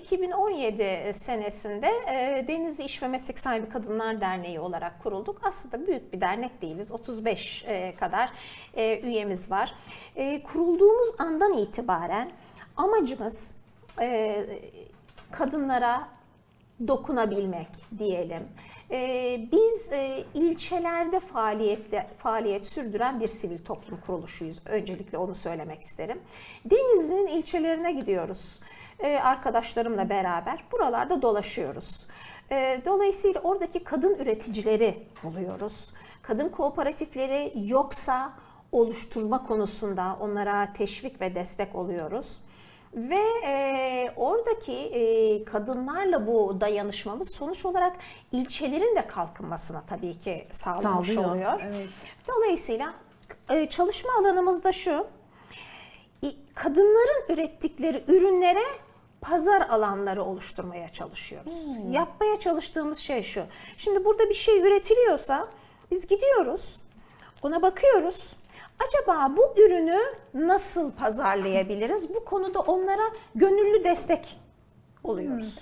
2017 senesinde e, Denizli İş ve Meslek Sahibi Kadınlar Derneği olarak kurulduk. Aslında büyük bir dernek değiliz. 35 e, kadar e, üyemiz var. E, kurulduğumuz andan itibaren amacımız e, kadınlara dokunabilmek diyelim. Ee, biz e, ilçelerde faaliyetle, faaliyet sürdüren bir sivil toplum kuruluşuyuz. Öncelikle onu söylemek isterim. Denizli'nin ilçelerine gidiyoruz. Ee, arkadaşlarımla beraber buralarda dolaşıyoruz. Ee, dolayısıyla oradaki kadın üreticileri buluyoruz. Kadın kooperatifleri yoksa oluşturma konusunda onlara teşvik ve destek oluyoruz. Ve e, oradaki e, kadınlarla bu dayanışmamız sonuç olarak ilçelerin de kalkınmasına tabii ki sağlamış Sağlıyor, oluyor. evet. Dolayısıyla e, çalışma alanımız da şu, kadınların ürettikleri ürünlere pazar alanları oluşturmaya çalışıyoruz. Yapmaya çalıştığımız şey şu. Şimdi burada bir şey üretiliyorsa biz gidiyoruz, ona bakıyoruz. Acaba bu ürünü nasıl pazarlayabiliriz? Bu konuda onlara gönüllü destek oluyoruz.